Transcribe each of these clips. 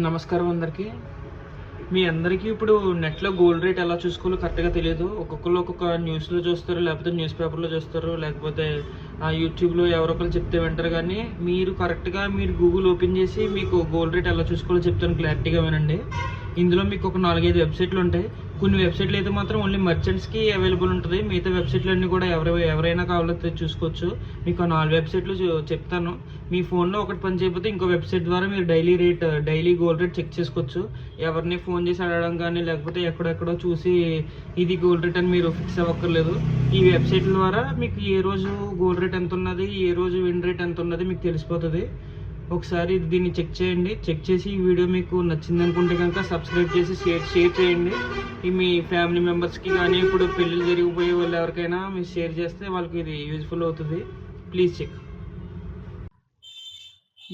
నమస్కారం అందరికీ. మీ అందరికీ ఇప్పుడు నెట్లో గోల్డ్ రేట్ ఎలా చూసుకోవాలో కరెక్ట్గా తెలియదు. ఒక్కొక్కరు ఒక్కొక్క న్యూస్లో చూస్తారు లేకపోతే న్యూస్ పేపర్లో చూస్తారు లేకపోతే ఆ, యూట్యూబ్లో ఎవరో ఒకరు చెప్తే వింటారు. కానీ మీరు కరెక్ట్గా మీరు గూగుల్ ఓపెన్ చేసి మీకు గోల్డ్ రేట్ ఎలా చూసుకోవాలో చెప్తాను. క్లారిటీగా వినండి. ఇందులో మీకు ఒక నాలుగైదు వెబ్సైట్లు ఉంటాయి. కొన్ని వెబ్సైట్లు అయితే మాత్రం ఓన్లీ మర్చెంట్స్కి అవైలబుల్ ఉంటుంది. మిగతా వెబ్సైట్లు అన్నీ కూడా ఎవరు ఎవరైనా కావాలంటే చూసుకోవచ్చు. మీకు ఆ నాలుగు వెబ్సైట్లు చెప్తాను. మీ ఫోన్లో ఒకటి పని చేయకపోతే ఇంకో వెబ్సైట్ ద్వారా మీరు daily rate daily gold rate check చేసుకోవచ్చు. ఎవరిని ఫోన్ చేసి అడగడం కానీ లేకపోతే ఎక్కడెక్కడో చూసి ఇది గోల్డ్ రేట్ అని మీరు ఫిక్స్ అవ్వక్కర్లేదు. ఈ వెబ్సైట్ల ద్వారా మీకు ఏ రోజు గోల్డ్ రేట్ ఎంత ఉన్నది ఏ రోజు విన్ రేట్ ఎంత ఉన్నది మీకు తెలిసిపోతుంది. ఒకసారి దీన్ని చెక్ చేయండి. చెక్ చేసి ఈ వీడియో మీకు నచ్చింది అనుకుంటే కనుక సబ్స్క్రైబ్ చేసి షేర్ షేర్ చేయండి. ఈ మీ ఫ్యామిలీ మెంబర్స్కి కానీ ఇప్పుడు పెళ్ళిళ్ళు జరిగిపోయే వాళ్ళు ఎవరికైనా మీరు షేర్ చేస్తే వాళ్ళకి ఇది యూజ్ఫుల్ అవుతుంది. Please check.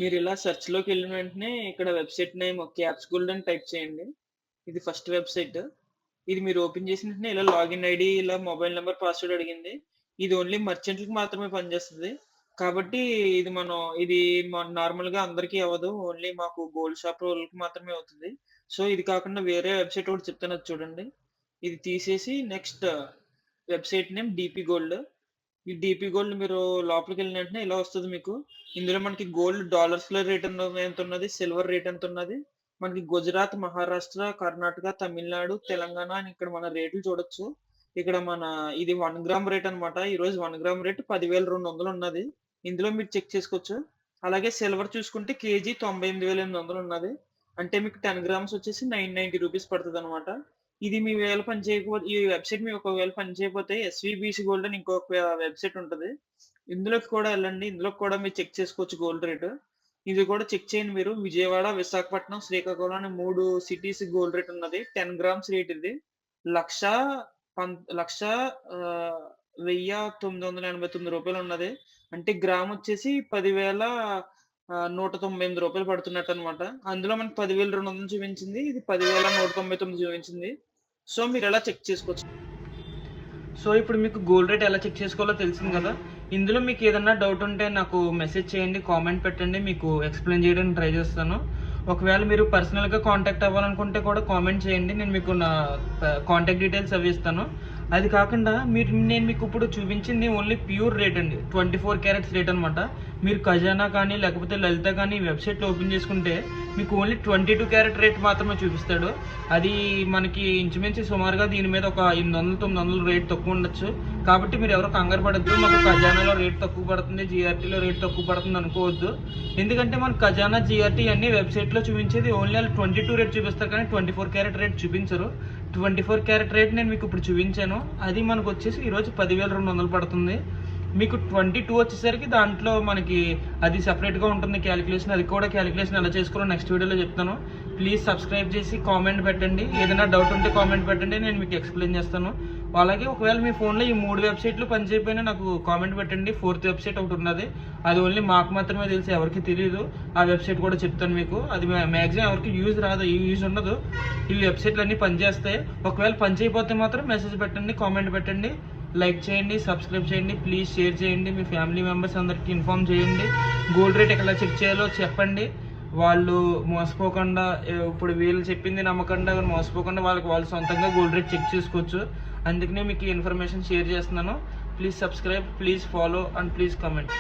మీరు ఇలా సెర్చ్లోకి వెళ్ళిన వెంటనే ఇక్కడ వెబ్సైట్ నేమ్ క్యాప్స్ గోల్డ్ అని టైప్ చేయండి. ఇది ఫస్ట్ వెబ్సైట్. ఇది మీరు ఓపెన్ చేసిన వెంటనే ఇలా లాగిన్ ఐడి ఇలా మొబైల్ నెంబర్ పాస్వర్డ్ అడిగింది. ఇది ఓన్లీ మర్చెంట్లకు మాత్రమే పనిచేస్తుంది. కాబట్టి ఇది మనం ఇది నార్మల్గా అందరికీ అవ్వదు. ఓన్లీ మాకు గోల్డ్ షాప్ వాళ్ళకి మాత్రమే అవుతుంది. సో ఇది కాకుండా వేరే వెబ్సైట్ ఒకటి చెప్తాను చూడండి. ఇది తీసేసి next website name DP gold. ఈ డిపి గోల్డ్ మీరు లోపలికి వెళ్ళిన వెంటనే ఇలా వస్తుంది మీకు. ఇందులో మనకి గోల్డ్ డాలర్స్లో రేట్ ఎంత ఉన్నది? సిల్వర్ రేట్ ఎంత ఉన్నది? మనకి గుజరాత్ మహారాష్ట్ర కర్ణాటక తమిళనాడు తెలంగాణ అని ఇక్కడ మన రేట్లు చూడొచ్చు. ఇక్కడ మన ఇది వన్ గ్రామ్ రేట్ అన్నమాట. ఈ రోజు వన్ గ్రామ్ రేట్ పదివేల రెండు వందలు ఉన్నది. ఇందులో మీరు చెక్ చేసుకోవచ్చు. అలాగే సిల్వర్ చూసుకుంటే కేజీ తొంభై ఎనిమిది వేల ఎనిమిది వందలు ఉన్నది. అంటే మీకు టెన్ గ్రామ్స్ వచ్చేసి నైన్ నైన్టీ రూపీస్ పడుతుంది అనమాట ఇది మీ వేల పని చేయకపోతే ఈ వెబ్సైట్ మీ ఒకవేళ పని చేయకపోతే ఎస్విబిసి గోల్డ్ అని ఇంకొక వెబ్సైట్ ఉంటుంది. ఇందులోకి కూడా వెళ్ళండి. ఇందులోకి కూడా మీరు చెక్ చేసుకోవచ్చు గోల్డ్ రేటు. ఇది కూడా చెక్ చేయండి మీరు. విజయవాడ విశాఖపట్నం శ్రీకాకుళం అనే మూడు సిటీస్ గోల్డ్ రేట్ ఉన్నది. టెన్ గ్రామ్స్ రేట్ ఇది. లక్ష పం- లక్ష వెయ్యి తొమ్మిది వందల ఎనభై తొమ్మిది రూపాయలు ఉన్నది. అంటే గ్రామ్ వచ్చేసి పదివేల నూట తొంభై ఎనిమిది రూపాయలు పడుతున్నట్టు అనమాట అందులో మనకి పదివేల రెండు వందలు చూపించింది ఇది పదివేల నూట తొంభై తొమ్మిది చూపించింది. సో మీరు ఎలా చెక్ చేసుకోవచ్చు? సో ఇప్పుడు మీకు గోల్డ్ రేట్ ఎలా చెక్ చేసుకోవాలో తెలిసింది కదా. ఇందులో మీకు ఏదన్నా డౌట్ ఉంటే నాకు మెసేజ్ చేయండి కామెంట్ పెట్టండి మీకు ఎక్స్ప్లెయిన్ చేయడానికి ట్రై చేస్తాను. ఒకవేళ మీరు పర్సనల్గా కాంటాక్ట్ అవ్వాలనుకుంటే కూడా కామెంట్ చేయండి నేను మీకు నా కాంటాక్ట్ డీటెయిల్స్ అవి ఇస్తాను. అది కాకుండా మీరు నేను మీకు ఇప్పుడు చూపించింది ఓన్లీ ప్యూర్ రేట్ అండి. ట్వంటీ ఫోర్ క్యారెట్స్ రేట్ అనమాట మీరు ఖజానా కానీ లేకపోతే లలిత కానీ వెబ్సైట్లో ఓపెన్ చేసుకుంటే మీకు only twenty two carat rate మాత్రమే చూపిస్తాడు. అది మనకి ఇంచుమించు సుమారుగా దీని మీద ఒక ఎనిమిది వందలు తొమ్మిది వందలు రేట్ తక్కువ ఉండొచ్చు. కాబట్టి మీరు ఎవరో కంగారు పడద్దు. మాకు ఖజానాలో రేట్ తక్కువ పడుతుంది జిఆర్టీలో రేట్ తక్కువ పడుతుంది అనుకోవద్దు. ఎందుకంటే మన ఖజానా జిఆర్టీ అన్ని వెబ్సైట్లో చూపించేది ఓన్లీ వాళ్ళు ట్వంటీ టూ రేట్ చూపిస్తారు కానీ ట్వంటీ ఫోర్ క్యారెట్ రేట్ చూపించరు. ట్వంటీ ఫోర్ క్యారెట్ రేట్ నేను మీకు ఇప్పుడు చూపించాను. అది మనకు వచ్చేసి ఈరోజు పదివేల రెండు వందలు పడుతుంది. మీకు ట్వంటీ టూ వచ్చేసరికి దాంట్లో మనకి అది సెపరేట్గా ఉంటుంది క్యాలిక్యులేషన్ అది కూడా క్యాలిక్యులేషన్ ఎలా చేసుకోవాలో నెక్స్ట్ వీడియోలో చెప్తాను. ప్లీజ్ సబ్స్క్రైబ్ చేసి కామెంట్ పెట్టండి. ఏదైనా డౌట్ ఉంటే కామెంట్ పెట్టండి నేను మీకు ఎక్స్ప్లెయిన్ చేస్తాను. అలాగే ఒకవేళ మీ ఫోన్లో ఈ మూడు వెబ్సైట్లు పనిచేయపోయినా నాకు కామెంట్ పెట్టండి. ఫోర్త్ వెబ్సైట్ ఒకటి ఉన్నది. అది ఓన్లీ మాకు మాత్రమే తెలిసి ఎవరికి తెలియదు ఆ వెబ్సైట్ కూడా చెప్తాను మీకు. అది మ్యాక్సిమం ఎవరికి యూజ్ రాదు ఈ యూజ్ ఉండదు. ఈ వెబ్సైట్లు అన్నీ పనిచేస్తాయి. ఒకవేళ పని చేయకపోతే మాత్రం మెసేజ్ పెట్టండి కామెంట్ పెట్టండి. లైక్ చేయండి సబ్స్క్రైబ్ చేయండి ప్లీజ్ షేర్ చేయండి మీ ఫ్యామిలీ మెంబర్స్ అందరికి ఇన్ఫామ్ చేయండి. గోల్డ్ రేట్ ఎలా చెక్ చేయాలో చెప్పండి. వాళ్ళు మోసపోకుండా ఇప్పుడు వీళ్ళు చెప్పింది నమ్మకుండా మోసపోకుండా వాళ్ళకి వాళ్ళు సొంతంగా గోల్డ్ రేట్ చెక్ చేసుకోవచ్చు. అందుకనే మీకు ఇన్ఫర్మేషన్ షేర్ చేస్తున్నాను. Please subscribe please follow and please comment.